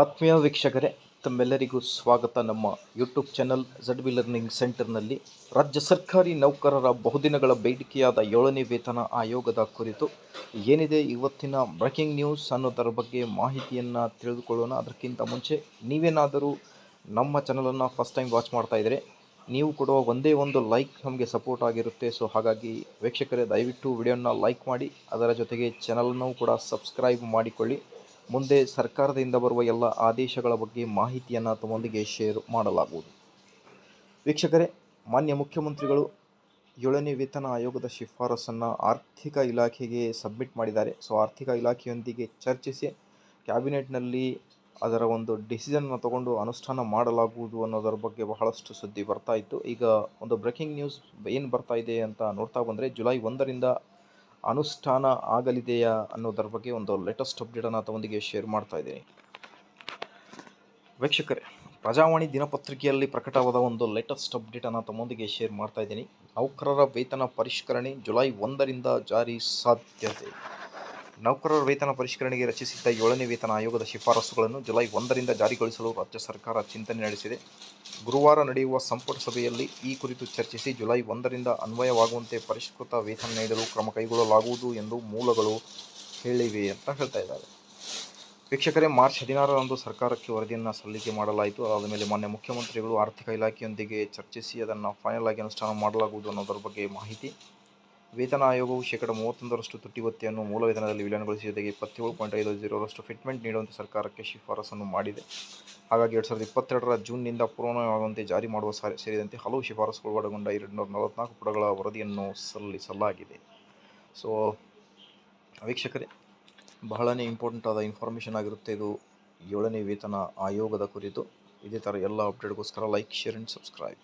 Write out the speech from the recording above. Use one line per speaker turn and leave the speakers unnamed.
ಆತ್ಮೀಯ ವೀಕ್ಷಕರೇ, ತಮ್ಮೆಲ್ಲರಿಗೂ ಸ್ವಾಗತ. ನಮ್ಮ YouTube channel Z V learning ಸೆಂಟರ್ನಲ್ಲಿ ರಾಜ್ಯ ಸರ್ಕಾರಿ ನೌಕರರ ಬಹುದಿನಗಳ ಬೇಡಿಕೆಯಾದ ಏಳನೇ ವೇತನ ಆಯೋಗದ ಕುರಿತು ಏನಿದೆ ಇವತ್ತಿನ ಬ್ರೇಕಿಂಗ್ ನ್ಯೂಸ್ ಅನ್ನೋದರ ಬಗ್ಗೆ ಮಾಹಿತಿಯನ್ನು ತಿಳಿದುಕೊಳ್ಳೋಣ. ಅದಕ್ಕಿಂತ ಮುಂಚೆ ನೀವೇನಾದರೂ ನಮ್ಮ ಚಾನಲನ್ನು ಫಸ್ಟ್ ಟೈಮ್ ವಾಚ್ ಮಾಡ್ತಾ ಇದ್ದರೆ ನೀವು ಕೊಡುವ ಒಂದೇ ಒಂದು ಲೈಕ್ ನಮಗೆ ಸಪೋರ್ಟ್ ಆಗಿರುತ್ತೆ. ಸೊ ಹಾಗಾಗಿ ವೀಕ್ಷಕರೇ, ದಯವಿಟ್ಟು ವಿಡಿಯೋನ ಲೈಕ್ ಮಾಡಿ, ಅದರ ಜೊತೆಗೆ ಚಾನಲನ್ನು ಕೂಡ ಸಬ್ಸ್ಕ್ರೈಬ್ ಮಾಡಿಕೊಳ್ಳಿ. ಮುಂದೆ ಸರ್ಕಾರದಿಂದ ಬರುವ ಎಲ್ಲ ಆದೇಶಗಳ ಬಗ್ಗೆ ಮಾಹಿತಿಯನ್ನು ತಮ್ಮೊಂದಿಗೆ ಶೇರ್ ಮಾಡಲಾಗುವುದು. ವೀಕ್ಷಕರೇ, ಮಾನ್ಯ ಮುಖ್ಯಮಂತ್ರಿಗಳು ಏಳನೇ ವೇತನ ಆಯೋಗದ ಶಿಫಾರಸನ್ನು ಆರ್ಥಿಕ ಇಲಾಖೆಗೆ ಸಬ್ಮಿಟ್ ಮಾಡಿದ್ದಾರೆ. ಸೊ ಆರ್ಥಿಕ ಇಲಾಖೆಯೊಂದಿಗೆ ಚರ್ಚಿಸಿ ಕ್ಯಾಬಿನೆಟ್ನಲ್ಲಿ ಅದರ ಒಂದು ಡಿಸಿಷನ್ನ ತಗೊಂಡು ಅನುಷ್ಠಾನ ಮಾಡಲಾಗುವುದು ಅನ್ನೋದರ ಬಗ್ಗೆ ಬಹಳಷ್ಟು ಸುದ್ದಿ ಬರ್ತಾ ಇತ್ತು. ಈಗ ಒಂದು ಬ್ರೇಕಿಂಗ್ ನ್ಯೂಸ್ ಏನು ಬರ್ತಾ ಇದೆ ಅಂತ ನೋಡ್ತಾ ಬಂದರೆ ಜುಲೈ ಒಂದರಿಂದ ಅನುಷ್ಠಾನ ಆಗಲಿದೆಯಾ ಅನ್ನೋದರ ಬಗ್ಗೆ ಒಂದು ಲೇಟೆಸ್ಟ್ ಅಪ್ಡೇಟನ್ನು ತಮ್ಮೊಂದಿಗೆ ಶೇರ್ ಮಾಡ್ತಾ ಇದ್ದೀನಿ. ವೀಕ್ಷಕರೇ, ಪ್ರಜಾವಾಣಿ ದಿನಪತ್ರಿಕೆಯಲ್ಲಿ ಪ್ರಕಟವಾದ ಒಂದು ಲೇಟೆಸ್ಟ್ ಅಪ್ಡೇಟನ್ನು ತಮ್ಮೊಂದಿಗೆ ಶೇರ್ ಮಾಡ್ತಾ ಇದ್ದೀನಿ. ನೌಕರರ ವೇತನ ಪರಿಷ್ಕರಣೆ ಜುಲೈ ಒಂದರಿಂದ ಜಾರಿ ಸಾಧ್ಯತೆ. ನೌಕರರ ವೇತನ ಪರಿಷ್ಕರಣೆಗೆ ರಚಿಸಿದ್ದ ಏಳನೇ ವೇತನ ಆಯೋಗದ ಶಿಫಾರಸುಗಳನ್ನು ಜುಲೈ ಒಂದರಿಂದ ಜಾರಿಗೊಳಿಸಲು ರಾಜ್ಯ ಸರ್ಕಾರ ಚಿಂತನೆ ನಡೆಸಿದೆ. ಗುರುವಾರ ನಡೆಯುವ ಸಂಪುಟ ಸಭೆಯಲ್ಲಿ ಈ ಕುರಿತು ಚರ್ಚಿಸಿ ಜುಲೈ ಒಂದರಿಂದ ಅನ್ವಯವಾಗುವಂತೆ ಪರಿಷ್ಕೃತ ವೇತನ ನೀಡಲು ಕ್ರಮ ಕೈಗೊಳ್ಳಲಾಗುವುದು ಎಂದು ಮೂಲಗಳು ಹೇಳಿವೆ ಅಂತ ಹೇಳ್ತಾ ಇದ್ದಾರೆ. ವೀಕ್ಷಕರೇ, ಮಾರ್ಚ್ ಹದಿನಾರರಂದು ಸರ್ಕಾರಕ್ಕೆ ವರದಿಯನ್ನು ಸಲ್ಲಿಕೆ ಮಾಡಲಾಯಿತು. ಅದಾದ ಮೇಲೆ ಮಾನ್ಯ ಮುಖ್ಯಮಂತ್ರಿಗಳು ಆರ್ಥಿಕ ಇಲಾಖೆಯೊಂದಿಗೆ ಚರ್ಚಿಸಿ ಅದನ್ನು ಫೈನಲ್ ಆಗಿ ಅನುಷ್ಠಾನ ಮಾಡಲಾಗುವುದು ಅನ್ನೋದರ ಬಗ್ಗೆ ಮಾಹಿತಿ ವೇತನ ಆಯೋಗವು ಶೇಕಡ ಮೂವತ್ತೊಂದರಷ್ಟು ತುಟ್ಟಿಭತ್ಯೆಯನ್ನು ಮೂಲ ವೇತನದಲ್ಲಿ ವಿಲೀನಗೊಳಿಸಿ ಜೊತೆಗೆ ಇಪ್ಪತ್ತೇಳು ಪಾಯಿಂಟ್ ಐದು ಜೀರೋರಷ್ಟು ಫಿಟ್ಮೆಂಟ್ ನೀಡುವಂತೆ ಸರ್ಕಾರಕ್ಕೆ ಶಿಫಾರಸನ್ನು ಮಾಡಿದೆ. ಹಾಗಾಗಿ ಎರಡು ಸಾವಿರದ ಇಪ್ಪತ್ತೆರಡರ ಜೂನ್ನಿಂದ ಪೂರ್ಣವಾಗುವಂತೆ ಜಾರಿ ಮಾಡುವ ಸಾರಿ ಸೇರಿದಂತೆ ಹಲವು ಶಿಫಾರಸುಗಳು ಒಳಗೊಂಡ ಎರಡು ನೂರ ನಲವತ್ನಾಲ್ಕು ಪುಟಗಳ ವರದಿಯನ್ನು ಸಲ್ಲಿಸಲಾಗಿದೆ. ಸೊ ವೀಕ್ಷಕರೇ, ಬಹಳನೇ ಇಂಪಾರ್ಟೆಂಟ್ ಆದ ಇನ್ಫಾರ್ಮೇಷನ್ ಆಗಿರುತ್ತೆ ಇದು ಏಳನೇ ವೇತನ ಆಯೋಗದ ಕುರಿತು. ಇದೇ ಥರ ಎಲ್ಲ ಅಪ್ಡೇಟ್ಗೋಸ್ಕರ ಲೈಕ್ ಶೇರ್ ಆ್ಯಂಡ್ ಸಬ್ಸ್ಕ್ರೈಬ್